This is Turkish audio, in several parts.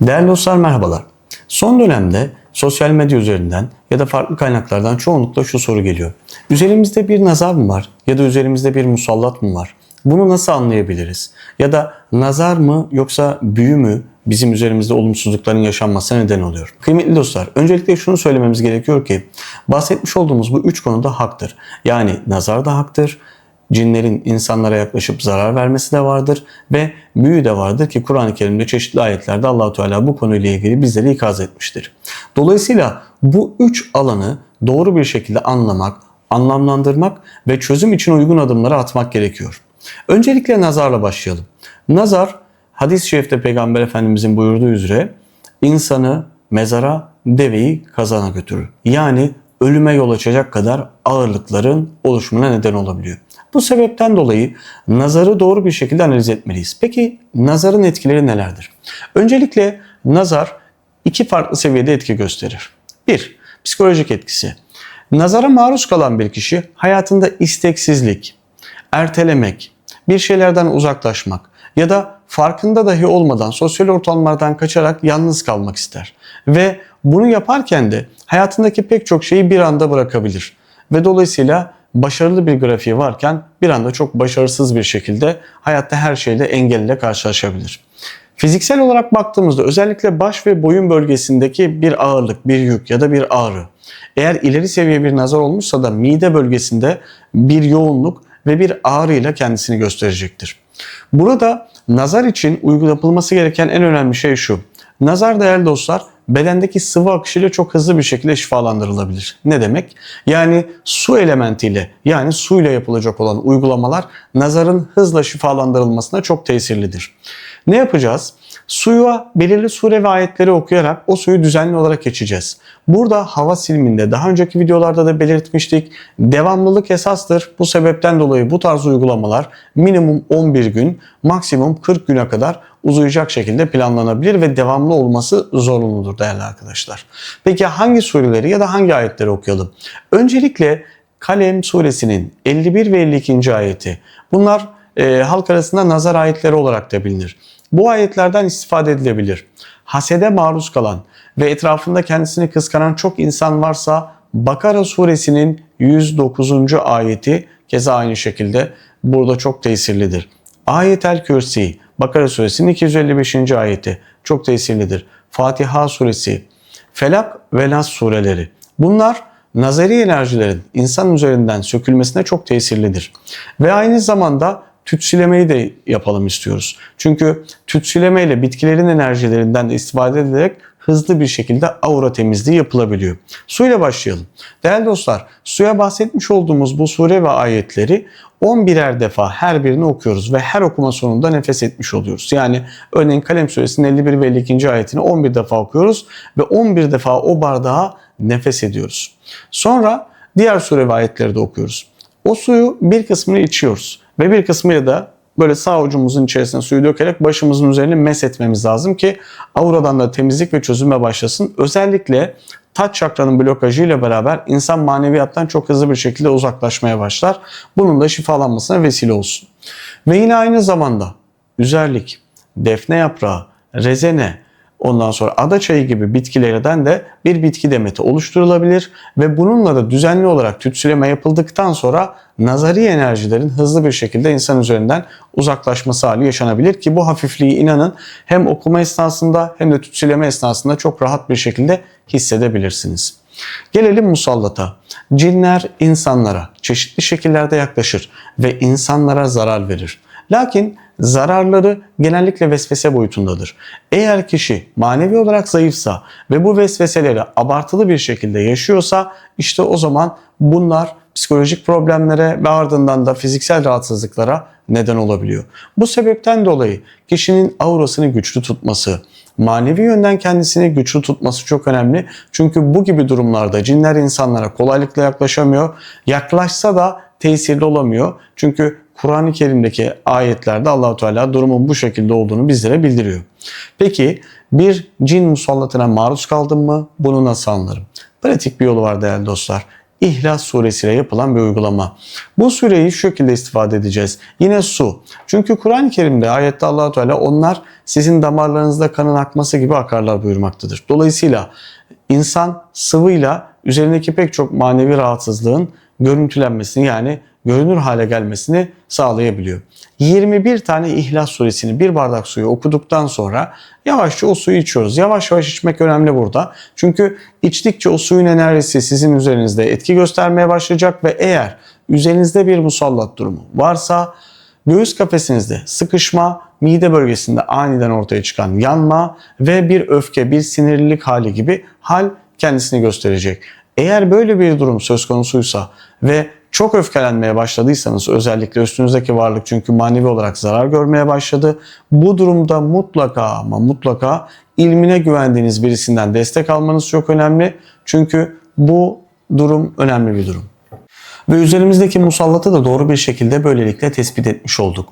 Değerli dostlar merhabalar. Son dönemde sosyal medya üzerinden ya da farklı kaynaklardan çoğunlukla şu soru geliyor. Üzerimizde bir nazar mı var ya da üzerimizde bir musallat mı var? Bunu nasıl anlayabiliriz? Ya da nazar mı yoksa büyü mü bizim üzerimizde olumsuzlukların yaşanmasına neden oluyor? Kıymetli dostlar, öncelikle şunu söylememiz gerekiyor ki bahsetmiş olduğumuz bu üç konuda haktır. Yani nazar da haktır, cinlerin insanlara yaklaşıp zarar vermesi de vardır ve büyü de vardır ki Kur'an-ı Kerim'de çeşitli ayetlerde Allahu Teala bu konuyla ilgili bizleri ikaz etmiştir. Dolayısıyla bu üç alanı doğru bir şekilde anlamak, anlamlandırmak ve çözüm için uygun adımları atmak gerekiyor. Öncelikle nazarla başlayalım. Nazar hadis-i şerifte Peygamber Efendimizin buyurduğu üzere insanı mezara, deveyi kazana götürür. Yani ölüme yol açacak kadar ağırlıkların oluşumuna neden olabiliyor. Bu sebepten dolayı nazarı doğru bir şekilde analiz etmeliyiz. Peki nazarın etkileri nelerdir? Öncelikle nazar iki farklı seviyede etki gösterir. Bir, psikolojik etkisi. Nazara maruz kalan bir kişi hayatında isteksizlik, ertelemek, bir şeylerden uzaklaşmak ya da farkında dahi olmadan sosyal ortamlardan kaçarak yalnız kalmak ister. Ve bunu yaparken de hayatındaki pek çok şeyi bir anda bırakabilir. Ve dolayısıyla başarılı bir grafiği varken bir anda çok başarısız bir şekilde hayatta her şeyle engelle karşılaşabilir. Fiziksel olarak baktığımızda özellikle baş ve boyun bölgesindeki bir ağırlık, bir yük ya da bir ağrı. Eğer ileri seviye bir nazar olmuşsa da mide bölgesinde bir yoğunluk ve bir ağrıyla kendisini gösterecektir. Burada nazar için yapılması gereken en önemli şey şu. Nazar değerli dostlar bedendeki sıvı akışıyla çok hızlı bir şekilde şifalandırılabilir. Ne demek? Yani su elementiyle yani suyla yapılacak olan uygulamalar nazarın hızla şifalandırılmasına çok tesirlidir. Ne yapacağız? Suya belirli sure ve ayetleri okuyarak o suyu düzenli olarak geçeceğiz. Burada hava silminde daha önceki videolarda da belirtmiştik. Devamlılık esastır. Bu sebepten dolayı bu tarz uygulamalar minimum 11 gün, maksimum 40 güne kadar uzayacak şekilde planlanabilir ve devamlı olması zorunludur değerli arkadaşlar. Peki hangi sureleri ya da hangi ayetleri okuyalım? Öncelikle Kalem suresinin 51 ve 52. ayeti. Bunlar e, halk arasında nazar ayetleri olarak da bilinir. Bu ayetlerden istifade edilebilir. Hasede maruz kalan ve etrafında kendisini kıskanan çok insan varsa Bakara suresinin 109. ayeti keza aynı şekilde burada çok tesirlidir. Ayetel Kürsi Bakara suresinin 255. ayeti çok tesirlidir. Fatiha suresi, Felak ve Nas sureleri. Bunlar nazari enerjilerin insan üzerinden sökülmesine çok tesirlidir. Ve aynı zamanda tütsülemeyi de yapalım istiyoruz. Çünkü tütsüleme ile bitkilerin enerjilerinden de istifade ederek hızlı bir şekilde aura temizliği yapılabiliyor. Suyla başlayalım. Değerli dostlar, suya bahsetmiş olduğumuz bu sure ve ayetleri 11'er defa her birini okuyoruz ve her okuma sonunda nefes etmiş oluyoruz. Yani örneğin Kalem suresinin 51 ve 52. ayetini 11 defa okuyoruz ve 11 defa o bardağa nefes ediyoruz. Sonra diğer sure ve ayetleri de okuyoruz. O suyu bir kısmını içiyoruz ve bir kısmıyla da böyle sağ ucumuzun içerisine suyu dökerek başımızın üzerine mes etmemiz lazım ki auradan da temizlik ve çözülme başlasın. Özellikle taç çakranın blokajı ile beraber insan maneviyattan çok hızlı bir şekilde uzaklaşmaya başlar. Bunun da şifalanmasına vesile olsun. Ve yine aynı zamanda üzerlik, defne yaprağı, rezene, Ondan sonra ada çayı gibi bitkilerden de bir bitki demeti oluşturulabilir ve bununla da düzenli olarak tütsüleme yapıldıktan sonra nazari enerjilerin hızlı bir şekilde insan üzerinden uzaklaşması hali yaşanabilir ki bu hafifliği inanın hem okuma esnasında hem de tütsüleme esnasında çok rahat bir şekilde hissedebilirsiniz. Gelelim musallata. Cinler insanlara çeşitli şekillerde yaklaşır ve insanlara zarar verir. Lakin zararları genellikle vesvese boyutundadır. Eğer kişi manevi olarak zayıfsa ve bu vesveseleri abartılı bir şekilde yaşıyorsa işte o zaman bunlar psikolojik problemlere ve ardından da fiziksel rahatsızlıklara neden olabiliyor. Bu sebepten dolayı kişinin aurasını güçlü tutması, manevi yönden kendisini güçlü tutması çok önemli. Çünkü bu gibi durumlarda cinler insanlara kolaylıkla yaklaşamıyor. Yaklaşsa da tesirli olamıyor. Çünkü Kur'an-ı Kerim'deki ayetlerde Allahu Teala durumun bu şekilde olduğunu bizlere bildiriyor. Peki bir cin musallatına maruz kaldım mı bunu nasıl anlarım? Pratik bir yolu var değerli dostlar. İhlas suresiyle yapılan bir uygulama. Bu süreyi şu şekilde istifade edeceğiz. Yine su. Çünkü Kur'an-ı Kerim'de ayette allah Teala onlar sizin damarlarınızda kanın akması gibi akarlar buyurmaktadır. Dolayısıyla insan sıvıyla üzerindeki pek çok manevi rahatsızlığın görüntülenmesini yani görünür hale gelmesini sağlayabiliyor. 21 tane İhlas suresini bir bardak suyu okuduktan sonra yavaşça o suyu içiyoruz. Yavaş yavaş içmek önemli burada. Çünkü içtikçe o suyun enerjisi sizin üzerinizde etki göstermeye başlayacak ve eğer üzerinizde bir musallat durumu varsa göğüs kafesinizde sıkışma, mide bölgesinde aniden ortaya çıkan yanma ve bir öfke, bir sinirlilik hali gibi hal kendisini gösterecek. Eğer böyle bir durum söz konusuysa ve çok öfkelenmeye başladıysanız özellikle üstünüzdeki varlık çünkü manevi olarak zarar görmeye başladı. Bu durumda mutlaka ama mutlaka ilmine güvendiğiniz birisinden destek almanız çok önemli. Çünkü bu durum önemli bir durum. Ve üzerimizdeki musallatı da doğru bir şekilde böylelikle tespit etmiş olduk.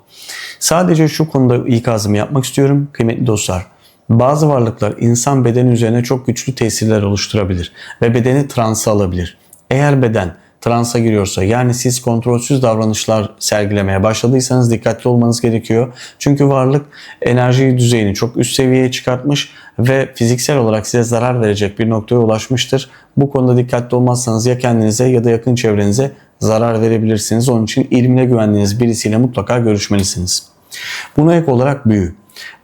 Sadece şu konuda ikazımı yapmak istiyorum kıymetli dostlar. Bazı varlıklar insan bedeni üzerine çok güçlü tesirler oluşturabilir ve bedeni transa alabilir. Eğer beden transa giriyorsa yani siz kontrolsüz davranışlar sergilemeye başladıysanız dikkatli olmanız gerekiyor. Çünkü varlık enerji düzeyini çok üst seviyeye çıkartmış ve fiziksel olarak size zarar verecek bir noktaya ulaşmıştır. Bu konuda dikkatli olmazsanız ya kendinize ya da yakın çevrenize zarar verebilirsiniz. Onun için ilmine güvendiğiniz birisiyle mutlaka görüşmelisiniz. Buna ek olarak büyü.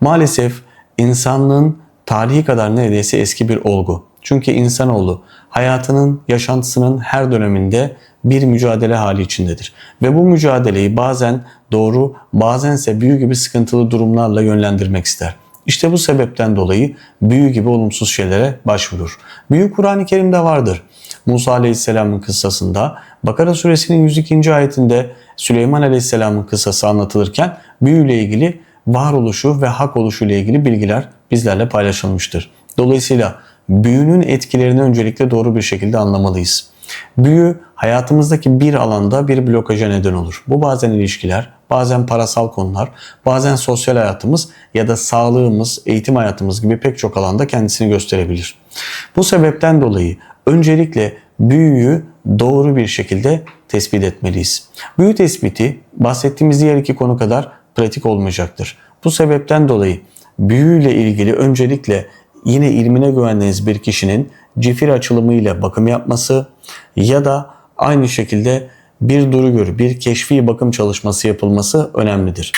Maalesef insanlığın tarihi kadar neredeyse eski bir olgu. Çünkü insanoğlu hayatının, yaşantısının her döneminde bir mücadele hali içindedir. Ve bu mücadeleyi bazen doğru, bazense büyü gibi sıkıntılı durumlarla yönlendirmek ister. İşte bu sebepten dolayı büyü gibi olumsuz şeylere başvurur. Büyü Kur'an-ı Kerim'de vardır. Musa Aleyhisselam'ın kıssasında, Bakara suresinin 102. ayetinde Süleyman Aleyhisselam'ın kıssası anlatılırken büyüyle ilgili varoluşu ve hak oluşu ile ilgili bilgiler bizlerle paylaşılmıştır. Dolayısıyla büyünün etkilerini öncelikle doğru bir şekilde anlamalıyız. Büyü hayatımızdaki bir alanda bir blokaja neden olur. Bu bazen ilişkiler, bazen parasal konular, bazen sosyal hayatımız ya da sağlığımız, eğitim hayatımız gibi pek çok alanda kendisini gösterebilir. Bu sebepten dolayı öncelikle büyüyü doğru bir şekilde tespit etmeliyiz. Büyü tespiti bahsettiğimiz diğer iki konu kadar pratik olmayacaktır. Bu sebepten dolayı büyüyle ilgili öncelikle yine ilmine güvendiğiniz bir kişinin cifir açılımı ile bakım yapması ya da aynı şekilde bir duru görü, bir keşfi bakım çalışması yapılması önemlidir.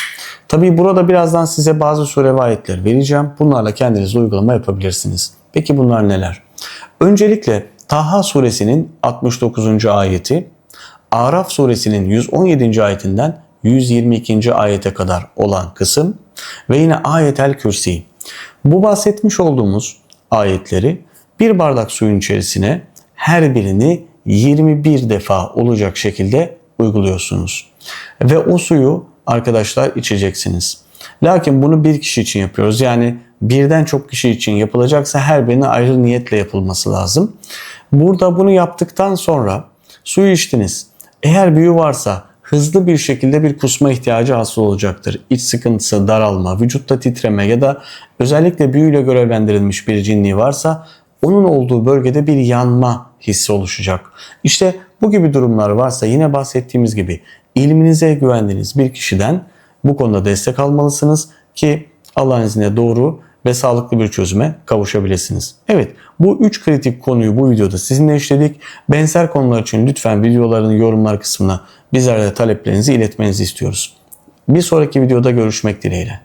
Tabi burada birazdan size bazı sure ayetler vereceğim. Bunlarla kendiniz uygulama yapabilirsiniz. Peki bunlar neler? Öncelikle Taha suresinin 69. ayeti, Araf suresinin 117. ayetinden 122. ayete kadar olan kısım ve yine ayetel kürsi. Bu bahsetmiş olduğumuz ayetleri bir bardak suyun içerisine her birini 21 defa olacak şekilde uyguluyorsunuz. Ve o suyu arkadaşlar içeceksiniz. Lakin bunu bir kişi için yapıyoruz. Yani birden çok kişi için yapılacaksa her birine ayrı niyetle yapılması lazım. Burada bunu yaptıktan sonra suyu içtiniz. Eğer büyü varsa hızlı bir şekilde bir kusma ihtiyacı hasıl olacaktır. İç sıkıntısı, daralma, vücutta titreme ya da özellikle büyüyle görevlendirilmiş bir cinliği varsa onun olduğu bölgede bir yanma hissi oluşacak. İşte bu gibi durumlar varsa yine bahsettiğimiz gibi ilminize güvendiğiniz bir kişiden bu konuda destek almalısınız ki Allah'ın izniyle doğru ve sağlıklı bir çözüme kavuşabilirsiniz. Evet bu 3 kritik konuyu bu videoda sizinle işledik. Benzer konular için lütfen videoların yorumlar kısmına bizlere taleplerinizi iletmenizi istiyoruz. Bir sonraki videoda görüşmek dileğiyle.